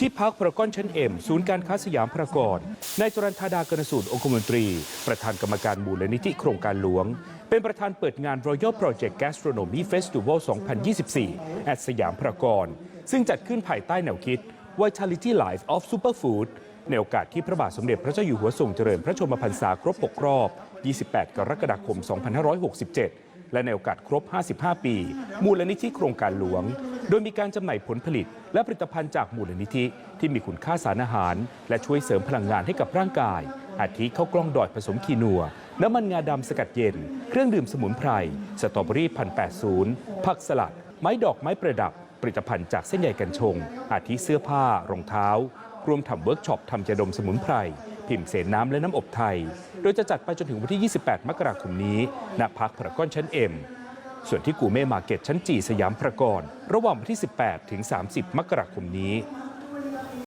ที่พักพรากอนชั้นเอ็มศูนย์การค้าสยามพรากอนนายจรันธาดากนสูตรองคมนตรี ประธานกรรมการมูลนิธิโครงการหลวง เป็นประธานเปิดงาน Royal Project Gastronomy Festival 2024 at สยามพรากอนซึ่งจัดขึ้นภายใต้แนวคิด Vitality Life of Superfood ในโอกาสที่พระบาทสมเด็จพระเจ้าอยู่หัวทรงเจริญพระชนมพรรษาครบ 6 รอบ 28 กรกฎาคม 2567 และในโอกาสครบ 55 ปี มูลนิธิโครงการหลวง โดยมีการจำหน่ายผลผลิต และผลิตภัณฑ์จากมูลนิธิ ที่มีคุณค่าสารอาหาร และช่วยเสริมพลังงานให้กับร่างกาย อาทิข้าวกล้องดอดผสมคีนัว น้ำมันงาดำสกัดเย็น เครื่องดื่มสมุนไพร สตรอเบอรี่พันแปดศูนย์ผักสลัด ไม้ดอกไม้ประดับ ผลิตภัณฑ์จากเส้นใยกัญชง อาทิเสื้อผ้ารองเท้า รวมทำเวิร์กช็อปทำยาดมสมุนไพรพิมพ์เสนน้ำและน้ำอบไทย โดยจะจัดไปจนถึงวันที่ 28 มกราคมนี้ ณ พักพารากอนชั้นเอ็ม ส่วนที่กูเม่มาร์เก็ตชั้นจีสยามพระกอนระหว่างวันที่ 18 ถึง 30 มกราคมนี้